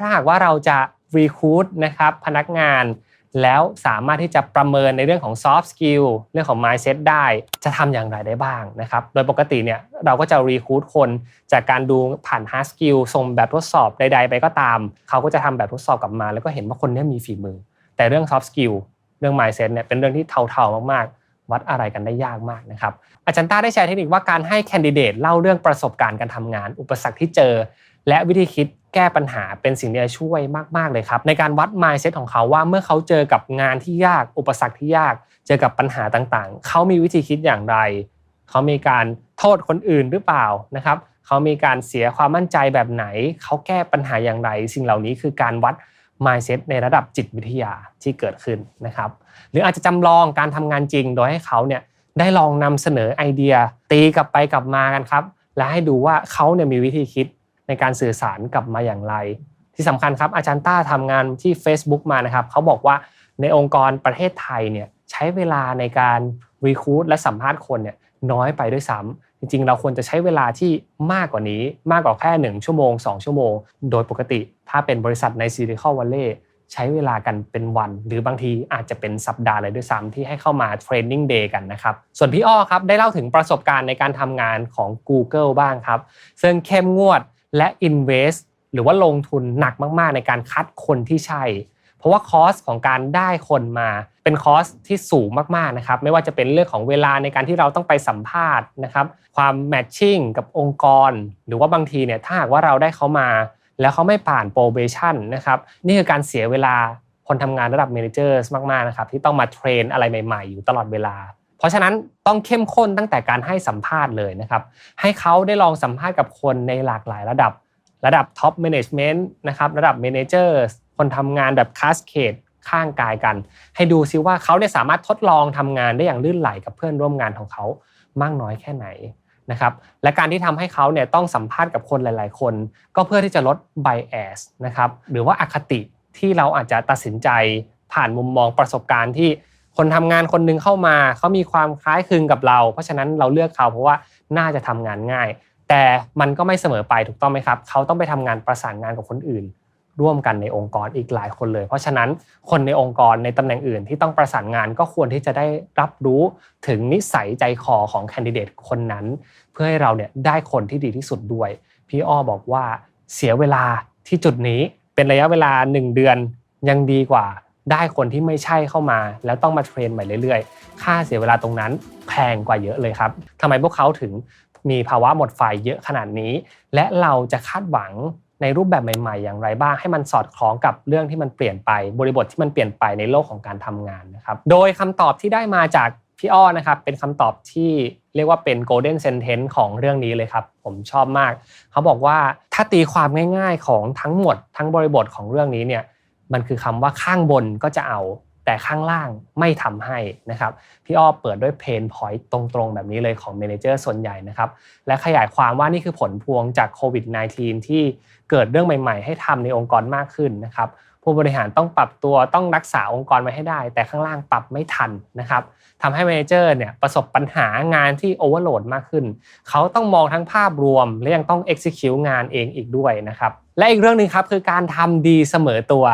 ถ้าหากว่าเราจะ recruit นะครับพนักงานแล้วสามารถที่จะประเมินในเรื่องของ soft skill เรื่องของ mindset ได้จะทำอย่างไรได้บ้างนะครับ โดยปกติเนี่ยเราก็จะ recruit คนจากการดูผ่าน hard skill ส่งแบบทดสอบใด ๆ ไปก็ตาม เขาก็จะทำแบบทดสอบกลับมา แล้วก็เห็นว่าคนนี้มีฝีมือ แต่เรื่อง soft skill เรื่อง mindset เนี่ยเป็นเรื่องที่เทาๆมากๆ วัดอะไรกันได้ยากมากนะครับ อาจารย์ต้าได้แชร์เทคนิคว่าการให้แคนดิเดตเล่าเรื่องประสบการณ์การทำงาน อุปสรรคที่เจอ และวิธีคิด แก้ปัญหาเป็นสิ่งที่จะช่วยมากๆเลยครับ ในการวัด mindset ของเขาว่าเมื่อเขาเจอกับงานที่ยาก อุปสรรคที่ยาก เจอกับปัญหาต่างๆ เขามีวิธีคิดอย่างไร เขามีการโทษคนอื่นหรือเปล่านะครับเขามีการเสียความมั่นใจแบบไหน เขาแก้ปัญหาอย่างไร สิ่งเหล่านี้คือการวัด mindset ในระดับจิตวิทยาที่เกิดขึ้นนะครับ หรืออาจจะจำลองการทำงานจริงโดยให้เขาเนี่ยได้ลองนำเสนอไอเดีย ตีกลับไปกลับมากันครับ และให้ดูว่าเขาเนี่ยมีวิธีคิด ในการสื่อสารกลับมาอย่างไร ที่สำคัญครับอาจารย์ต้าทำงานที่ Facebook มานะครับเขาบอกว่าในองค์กรประเทศไทยเนี่ยใช้เวลาในการรีคูดและสัมภาษณ์คนเนี่ยน้อยไปด้วยซ้ำจริงๆ เราควรจะใช้เวลาที่มากกว่านี้มากกว่าแค่ 1 ชั่วโมง 2 ชั่วโมง โดยปกติถ้าเป็นบริษัทในซิลิคอนวัลเลย์ใช้เวลากันเป็นวัน หรือบางทีอาจจะเป็นสัปดาห์เลยด้วยซ้ำที่ให้เข้ามาเทรนนิ่งเดย์กันนะครับ ส่วนพี่อ้อครับ ได้เล่าถึงประสบการณ์ในการทำงานของ Google บ้างครับ ซึ่งเข้มงวด และ invest หรือว่าลงทุนหนักมากๆ ในการคัดคนที่ใช่ เพราะว่าคอสของการได้คนมาเป็นคอสที่สูงมากๆนะครับไม่ว่าจะเป็นเรื่องของเวลาในการที่เราต้องไปสัมภาษณ์นะครับความแมทชิ่งกับองค์กร หรือว่าบางทีเนี่ยถ้าหากว่าเราได้เขามา แล้วเขาไม่ผ่านโปรเบชั่นนะครับนี่คือการเสียเวลาคนทำงานระดับเมนเจอร์มากๆนะครับที่ต้องมาเทรนอะไรใหม่ ๆ อยู่ตลอดเวลา เพราะฉะนั้นต้องเข้มข้นตั้งแต่การให้สัมภาษณ์เลยนะครับ ให้เขาได้ลองสัมภาษณ์กับคนในหลากหลายระดับ ระดับท็อปแมネจเมนต์นะครับ ระดับเมนเจอร์คนทำงานแบบคาสเคดข้างกายกัน ให้ดูซิว่าเขาเนี่ยสามารถทดลองทำงานได้อย่างลื่นไหลกับเพื่อนร่วมงานของเขามากน้อยแค่ไหนนะครับและการที่ทำให้เขาเนี่ยต้องสัมภาษณ์กับคนหลาย ๆ คน ก็เพื่อที่จะลด bias นะครับหรือว่าอคติที่เราอาจจะตัดสินใจผ่านมุมมองประสบการณ์ที่ คนทำงานคนหนึงเข้ามาเขามีความคล้ายคลึงกับเรา เพราะฉะนั้นเราเลือกเขาเพราะว่าน่าจะทำงานง่าย แต่มันก็ไม่เสมอไปถูกต้องไหมครับเขาต้องไปทำงานประสานงานกับคนอื่น ร่วมกันในองค์กรอีกหลายคนเลย เพราะฉะนั้นคนในองค์กรในตำแหน่งอื่นที่ต้องประสานงานก็ควรที่จะได้รับรู้ถึงนิสัยใจคอของแคนดิเดตคนนั้น เพื่อให้เราเนี่ยได้คนที่ดีที่สุดด้วยพี่อ้อบอกว่าเสียเวลาที่จุดนี้เป็นระยะเวลา 1 เดือนยังดีกว่า ได้คนที่ไม่ใช่เข้ามา แล้วต้องมาเทรนใหม่เรื่อยๆ ค่าเสียเวลาตรงนั้นแพงกว่าเยอะเลยครับทำไมพวกเขาถึงมีภาวะหมดไฟเยอะขนาดนี้ และเราจะคาดหวังในรูปแบบใหม่ ๆ อย่างไรบ้าง ให้มันสอดคล้องกับเรื่องที่มันเปลี่ยนไป บริบทที่มันเปลี่ยนไปในโลกของการทำงานนะครับโดยคำตอบที่ได้มาจากพี่อ้อนะครับเป็นคำตอบที่เรียกว่าเป็น golden sentence ของเรื่องนี้เลยครับ ผมชอบมาก เขาบอกว่าถ้าตีความง่าย ๆ ของทั้งหมด ทั้งบริบทของเรื่องนี้เนี่ย มันคือคำว่าข้างบนก็จะเอา แต่ข้างล่างไม่ทำให้นะครับพี่อ้อเปิดด้วยเพนพอยต์ตรงๆ แบบนี้เลยของเมนเจอร์ส่วนใหญ่นะครับและขยายความว่านี่คือผลพวงจากโควิด -19 ที่เกิดเรื่องใหม่ๆ ให้ทำในองค์กรมากขึ้นนะครับผู้บริหารต้องปรับตัวต้องรักษาองค์กรไว้ให้ได้ แต่ข้างล่างปรับไม่ทันนะครับทำให้เมนเจอร์เนี่ยประสบปัญหางานที่โอเวอร์โหลดมากขึ้น เขาต้องมองทั้งภาพรวม และยังต้อง execute งานเองอีกด้วยนะครับและอีกเรื่องหนึ่งครับคือการทำดีเสมอตัว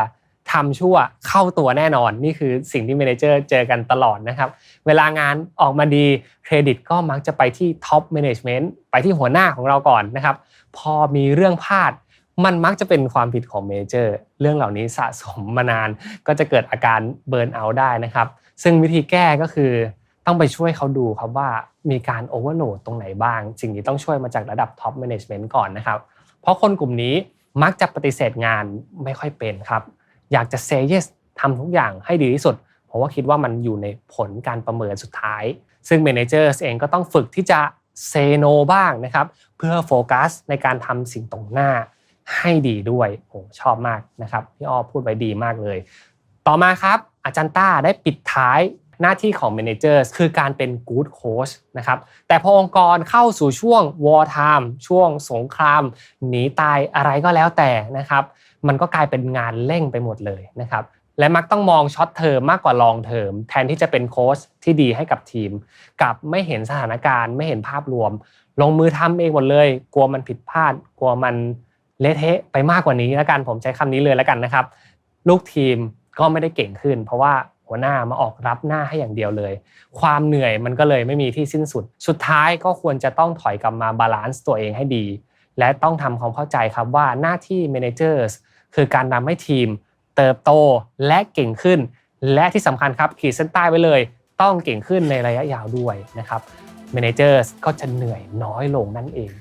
ทำชั่วเข้าตัวแน่นอน นี่คือสิ่งที่เมนเจอร์เจอกันตลอดนะครับ เวลางานออกมาดีเครดิตก็มักจะไปที่ท็อปแมネจเมนต์ไปที่หัวหน้าของเราก่อนนะครับ พอมีเรื่องพลาดมันมักจะเป็นความผิดของเมเจอร์ เรื่องเหล่านี้สะสมมานาน ก็จะเกิดอาการเบิร์นเอาท์ได้นะครับ ซึ่งวิธีแก้ก็คือต้องไปช่วยเขาดูครับว่ามีการโอเวอร์โหลดตรงไหนบ้าง สิ่งนี้ต้องช่วยมาจากระดับท็อปแมネจเมนต์ก่อนนะครับ เพราะคนกลุ่มนี้มักจะปฏิเสธงานไม่ค่อยเป็นครับ อยากจะเซเยสทำทุกอย่างให้ดีที่สุดเพราะว่าคิดว่ามันอยู่ในผลการประเมินสุดท้าย ซึ่งเมนเจอร์เองก็ต้องฝึกที่จะเซโนบ้างนะครับ เพื่อโฟกัสในการทำสิ่งตรงหน้าให้ดีด้วยโอ้ชอบมากนะครับพี่อ้อพูดไว้ดีมากเลย ต่อมาครับอาจารย์ต้าได้ปิดท้ายหน้าที่ของ Managers คือการเป็น Good Coach นะครับแต่พอองค์กรเข้าสู่ช่วง War Time ช่วงสงคราม หนีตายอะไรก็แล้วแต่นะครับ มันก็กลายเป็นงานเร่งไปหมดเลยนะครับและมักต้องมองช็อตเทอมมากกว่าลองเทอมแทนที่จะเป็นโค้ชที่ดีให้กับทีมกับไม่เห็นสถานการณ์ ไม่เห็นภาพรวม ลงมือทำเองหมดเลย กลัวมันผิดพลาด กลัวมันเละเทะไปมากกว่านี้แล้วกันผมใช้คำนี้เลยแล้วกันนะครับ ลูกทีมก็ไม่ได้เก่งขึ้น เพราะว่าหัวหน้ามาออกรับหน้าให้อย่างเดียวเลย ความเหนื่อยมันก็เลยไม่มีที่สิ้นสุด สุดท้ายก็ควรจะต้องถอยกลับมาบาลานซ์ตัวเองให้ดี และต้องทำความเข้าใจครับว่าหน้าที่ managers คือการนำให้ทีม เติบโตและเก่งขึ้น และที่สำคัญครับขีดเส้นใต้ไว้เลย ต้องเก่งขึ้นในระยะยาวด้วยนะครับเมนเจอร์ก็จะเหนื่อยน้อยลงนั่นเอง